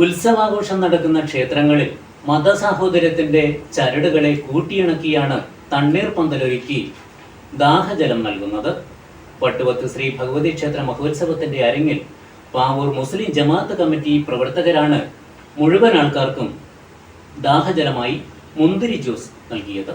ഉത്സവാഘോഷം നടക്കുന്ന ക്ഷേത്രങ്ങളിൽ മതസാഹോദര്യത്തിന്റെ ചരടുകളെ കൂട്ടിയിണക്കിയാണ് തണ്ണീർ പന്തലൊരുക്കി ദാഹജലം നൽകുന്നത്. പട്ടുവത്ത് ശ്രീ ഭഗവതി ക്ഷേത്ര മഹോത്സവത്തിന്റെ അരങ്ങിൽ പാവൂർ മുസ്ലിം ജമാഅത്ത് കമ്മിറ്റി പ്രവർത്തകരാണ് മുഴുവൻ ആൾക്കാർക്കും ദാഹജലമായി മുന്തിരി ജ്യൂസ് നൽകിയത്.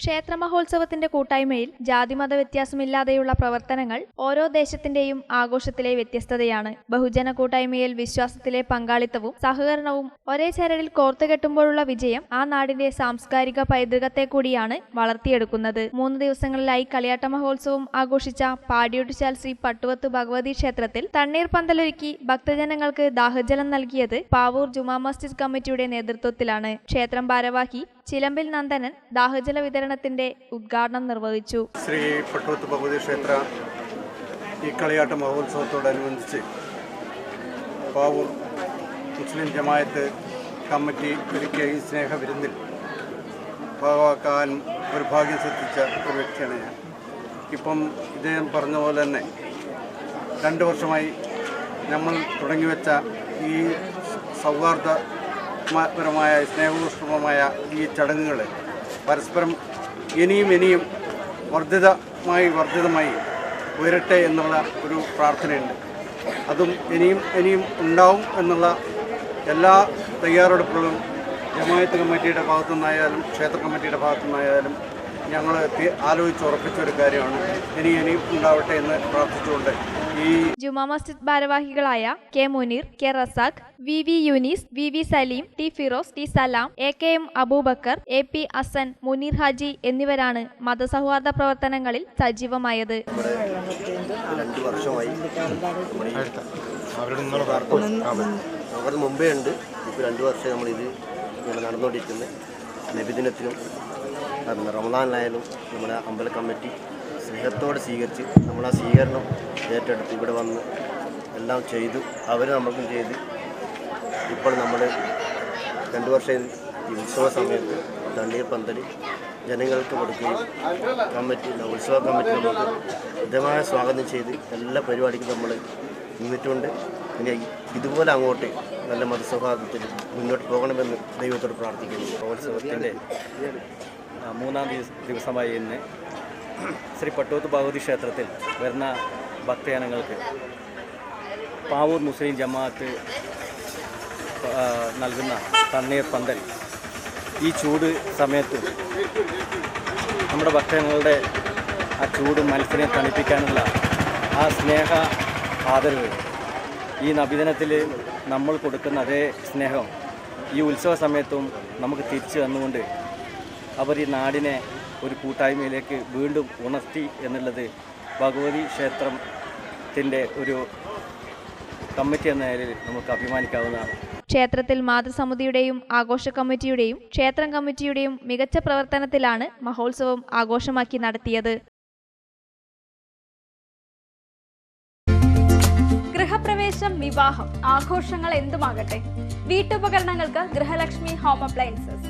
ക്ഷേത്ര മഹോത്സവത്തിന്റെ കൂട്ടായ്മയിൽ ജാതിമത വ്യത്യാസമില്ലാതെയുള്ള പ്രവർത്തനങ്ങൾ ഓരോ ദേശത്തിന്റെയും ആഘോഷത്തിലെ വ്യത്യസ്തതയാണ്. ബഹുജന കൂട്ടായ്മയിൽ വിശ്വാസത്തിലെ പങ്കാളിത്തവും സഹകരണവും ഒരേ ചരടിൽ കോർത്തുകെട്ടുമ്പോഴുള്ള വിജയം ആ നാടിന്റെ സാംസ്കാരിക പൈതൃകത്തെ കൂടിയാണ് വളർത്തിയെടുക്കുന്നത്. മൂന്ന് ദിവസങ്ങളിലായി കളിയാട്ട മഹോത്സവം ആഘോഷിച്ച പാടിയൊട്ടിച്ചാൽ ശ്രീ പട്ടുവത്ത് ഭഗവതി ക്ഷേത്രത്തിൽ തണ്ണീർ പന്തലൊരുക്കി ഭക്തജനങ്ങൾക്ക് ദാഹജലം നൽകിയത് പാവൂർ ജുമാ മസ്ജിദ് കമ്മിറ്റിയുടെ നേതൃത്വത്തിലാണ്. ക്ഷേത്രം ഭാരവാഹി ചിലമ്പിൽ നന്ദനൻ ദാഹജല വിതരണത്തിന്റെ ഉദ്ഘാടനം നിർവഹിച്ചു. ശ്രീ പട്ടുവത്ത് ഭഗവതി ക്ഷേത്ര ഈ കളിയാട്ട മഹോത്സവത്തോടനുബന്ധിച്ച് പാവൂർ മുസ്ലിം ജമായത്ത് കമ്മിറ്റി ഒരുക്കിയ ഈ സ്നേഹ വിരുന്നിൽ ഭാഗമാക്കാൻ ഒരു ഭാഗ്യം ശ്രദ്ധിച്ച ഒരു വ്യക്തിയാണ് ഞാൻ. ഇപ്പം ഇദ്ദേഹം പറഞ്ഞ പോലെ തന്നെ രണ്ട് വർഷമായി നമ്മൾ തുടങ്ങിവെച്ച ഈ സൗഹാർദ്ദ പരമായ സ്നേഹപുഷ്പമായ ഈ ചടങ്ങുകൾ പരസ്പരം ഇനിയും ഇനിയും വർദ്ധിതമായി വർദ്ധിതമായി ഉയരട്ടെ എന്നുള്ള ഒരു പ്രാർത്ഥനയുണ്ട്. അതും ഇനിയും ഇനിയും ഉണ്ടാവും എന്നുള്ള എല്ലാ തയ്യാറെടുപ്പുകളും ജമായത്ത് കമ്മിറ്റിയുടെ ഭാഗത്തു നിന്നായാലും ക്ഷേത്ര കമ്മിറ്റിയുടെ ഭാഗത്തു നിന്നായാലും ഞങ്ങൾ ആലോചിച്ച് ഉറപ്പിച്ച ഒരു കാര്യമാണ്. ഇനി ഇനിയും ഉണ്ടാവട്ടെ എന്ന് പ്രാർത്ഥിച്ചുകൊണ്ട് ജുമാ മസ്ജിദ് ഭാരവാഹികളായ K Muneer K Razak V V Younis V V Saleem T Firoz T Salam A K M Aboobacker A P Asan Muneer Haji എന്നിവരാണ് മതസൗഹാർദ്ദ പ്രവർത്തനങ്ങളിൽ സജീവമായത്. രണ്ട് വർഷമായി. അവർ മുമ്പേ ഉണ്ട്. ഇപ്പോൾ രണ്ട് വർഷമായി നമ്മളിത് ഇങ്ങനെ നടന്നുകൊണ്ടിരിക്കുന്നത് നബിദിനത്തിനും പിന്നെ റമദാനിലായാലും നമ്മുടെ അമ്പല കമ്മിറ്റി സ്നേഹത്തോടെ സ്വീകരിച്ച് നമ്മൾ ആ സ്വീകരണം ഏറ്റെടുത്ത് ഇവിടെ വന്ന് എല്ലാം ചെയ്തു. അവർ നമ്മൾക്കും ചെയ്ത്. ഇപ്പോൾ നമ്മൾ രണ്ട് വർഷം ഈ ഉത്സവ സമയത്ത് തണ്ണീർ പന്തലി ജനങ്ങൾക്ക് കൊടുക്കുകയും കമ്മിറ്റി ഉത്സവ കമ്മിറ്റി നമുക്ക് ഹൃദ്യമായ സ്വാഗതം ചെയ്ത് എല്ലാ പരിപാടിക്കും നമ്മൾ നിന്നിട്ടുണ്ട്. പിന്നെ ഇതുപോലെ അങ്ങോട്ട് നല്ല മതസൗഹാർദ്ദത്തിൽ മുന്നോട്ട് പോകണമെന്ന് ദൈവത്തോട് പ്രാർത്ഥിക്കുന്നു. ഉത്സവത്തിന്റെ മൂന്നാം ദിവസ ദിവസമായി ഇന്ന് ശ്രീ പട്ടോത്ത് ഭഗവതി ക്ഷേത്രത്തിൽ വരുന്ന ഭക്തജനങ്ങൾക്ക്. പാവൂർ മുസ്ലിം ജമാഅത്ത് നൽകുന്ന തണ്ണീർ പന്തൽ. ഈ ചൂട് സമയത്ത് നമ്മുടെ ഭക്തജനങ്ങളുടെ ആ ചൂട് മനസ്സിനെ തണുപ്പിക്കാനുള്ള ആ സ്നേഹ ആദരവ് ഈ നബിദിനത്തിൽ നമ്മൾ കൊടുക്കുന്ന അതേ സ്നേഹം ഈ ഉത്സവ സമയത്തും നമുക്ക് തിരിച്ചു തന്നുകൊണ്ട് അവർ ഈ നാടിനെ ഒരു കൂട്ടായ്മയിലേക്ക് വീണ്ടും ഉണർത്തി എന്നുള്ളത് ഭഗവതി ക്ഷേത്രത്തിന്റെ ഒരു കമ്മിറ്റി എന്ന നിലയിൽ നമുക്ക് അഭിമാനിക്കാവുന്നതാണ്. ക്ഷേത്രത്തിൽ മാതൃസമിതിയുടെയും ആഘോഷ കമ്മിറ്റിയുടെയും ക്ഷേത്രം കമ്മിറ്റിയുടെയും മികച്ച പ്രവർത്തനത്തിലാണ് മഹോത്സവം ആഘോഷമാക്കി നടത്തിയത്. ഗൃഹപ്രവേശം വിവാഹം ആഘോഷങ്ങൾ എന്തുമാകട്ടെ? വീട്ടുപകരണങ്ങൾക്ക് ഗൃഹലക്ഷ്മി ഹോം അപ്ലയൻസസ്.